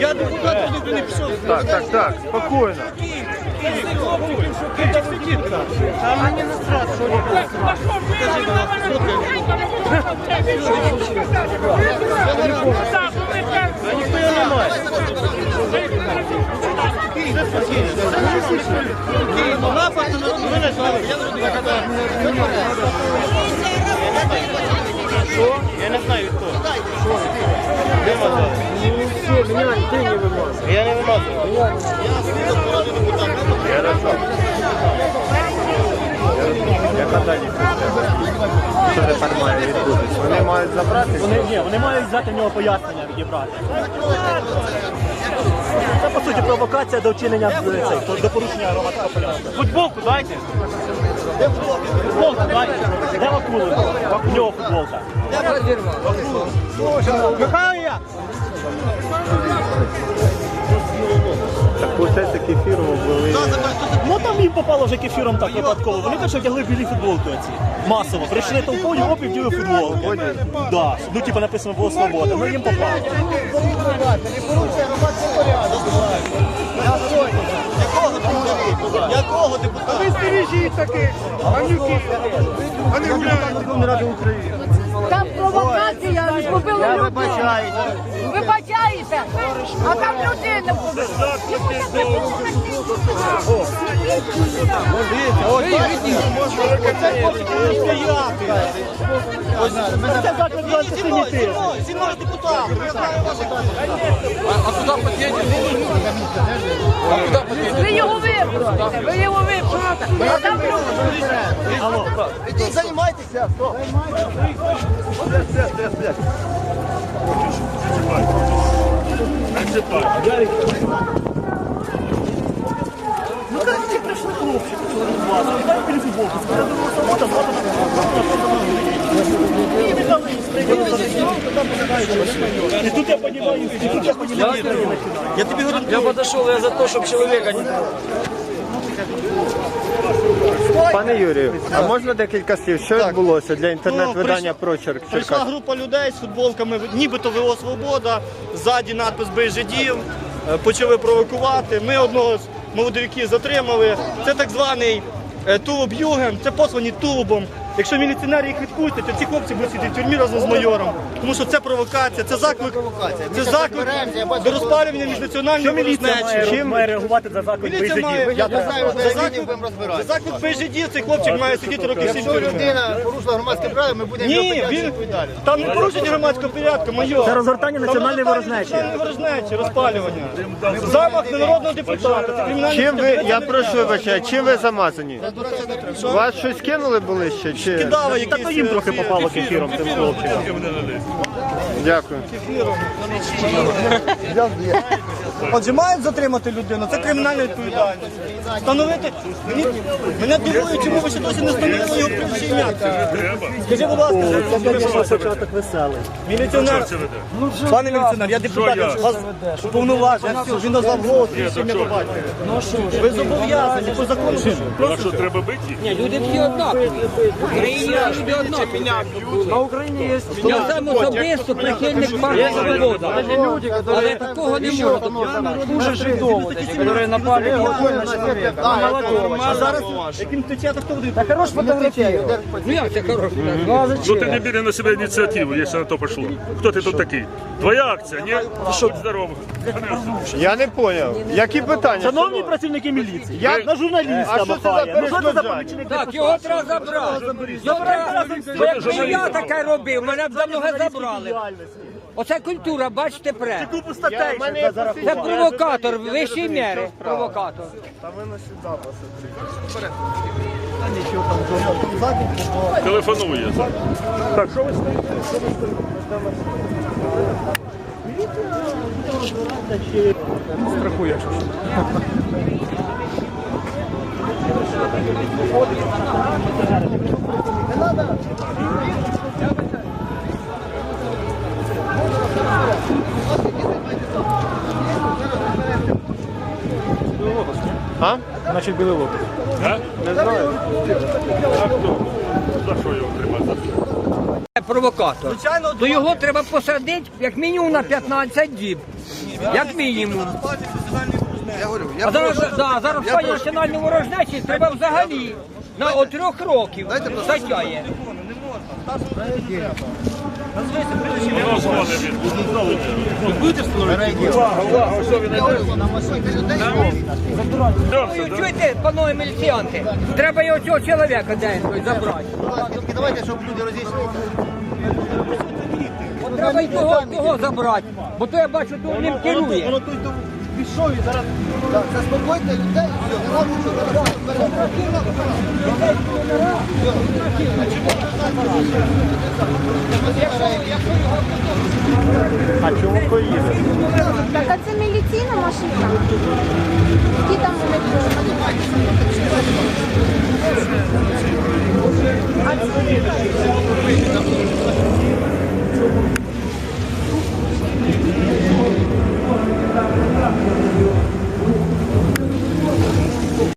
Я депутат туди не пішов. Так, так, так, спокійно. А мені насрати, що робити. Покажи, будь ласка, фотки. Ніхто його не має. Напад на народу мене знали. Я народу Що? Що тепер має відбутися? Вони мають забрати? Вони, ні, вони мають взяти в нього пояснення відібрати. Це по суті провокація до вчинення цей, до порушення громадського порядку. Футболку дайте. Футболка, дайте. Де Вакули? У нього футболка. Михайло я. Так це кефір ввели. Ну там їм попало вже кефіром так випадково. Вони теж одягли білі футболки оці. Масово. Прийшли толпою, оп, і вділи футболки. Да. Ну, типу написано було свобода. Ну їм попало. Якого депутата? Ви стережіть таких. Гандюки. А не Верховної Ради України. Там провокація, ви побили людей. Вибачаєте, а там людина побили. Це заклик до антисемітизму. Зі мною. Ви його вибрали, ви його вибрали. А. Ідіть, займайтеся. Ну як ці прийшли хлопчики, білі футболки, сказали, ну свобода, зразу І віддали. І тут я понімаю, і тут я понімаю. Я тобі говорю, Я подошел, я за то, чтобы человека не... Пане Юрію, а можна декілька слів? Що відбулося для інтернет-видання «Прочерк» Прийшла група людей з футболками, нібито ВО «Свобода», ззаді надпис «Бий жидів», е, почали провокувати. Ми одного з молодиків затримали. Це так званий тулуб Юген, це послані тулубом. Якщо міліціонери їх відпустять, то ці хлопці будуть сидіти в тюрмі разом з майором. Тому що це провокація, це заклик, це заклик до розпалювання міжнаціональної Що міліція ворожнечі. чим має реагувати за заклик Міліція має, я знаю, за заклик, за заклик без цей хлопчик має сидіти років сім тюрмі. людина порушила громадське право, ми будемо його Ні, він там не порушення громадського порядку, майор. Це розгортання національної ворожнечі. ворожнечі, розпалювання. Замах на народного депутата. Це Чим ви, я прошу вибачаю, чим ви замазані? Вас щось кинули були ще? Чи? Кидали Та то їм трохи попало кефіром. кефіром цим хлопчикам. Дякую. Отже, мають затримати людину, це кримінальна відповідальність. Встановити. Мені, мене дивує, чому ви ще досі не встановили його ім'я. Скажи, будь ласка, Це, початок веселий. міліціонер. Пане міліціонер, я депутат, я вас уповноважений. Він назвав голос, і ім'я по батькові. Ви зобов'язані по закону. Треба бити? Люди всі однакові. Україні люди однакові. На Україні є... Я сам особисто прихильник партії «Свобода». Але такого не може допустити. Дуже жидово, які напали на молодого. А зараз, яким тече, то хто буде? Та хорош фотографію. Ну як це хороше? Ну а Ну ты не бери на себя инициативу, если на то пошло. Кто ты тут такий? Твоя акція, ні? Здорово. Я не зрозумів. Які питання? Шановні працівники міліції, Я- на журналіста А що це за махає. Ну що це за перешкоджання? помічник Так, його треба забрати. Якби я таке робив, мене б давно забрали. Оце культура, бачите, пре. Купу статей. Це провокатор, вищої міри. Провокатор. Телефонує. Так, що ви стоїте? Страхує. А? Значить, білий лопець. А? Не знаю. А хто? За що його тримати? Це провокатор. То його треба посадити як мінімум на 15 діб. Як мінімум. А зараз, да, зараз в стані національної ворожнечі треба взагалі на от трьох років стаття є. Воно дзвонить він. Ви чуєте, панове міліціянти? Треба його цього чоловіка день забрати. Давайте, щоб люди розійшлися. От треба й того, того забрати, бо то я бачу, то ним керує. Пішов і зараз. Так, заспокойте людей все. Нема нічого. А чому поїде? Так, а це міліційна машина? Які там вони були? А це-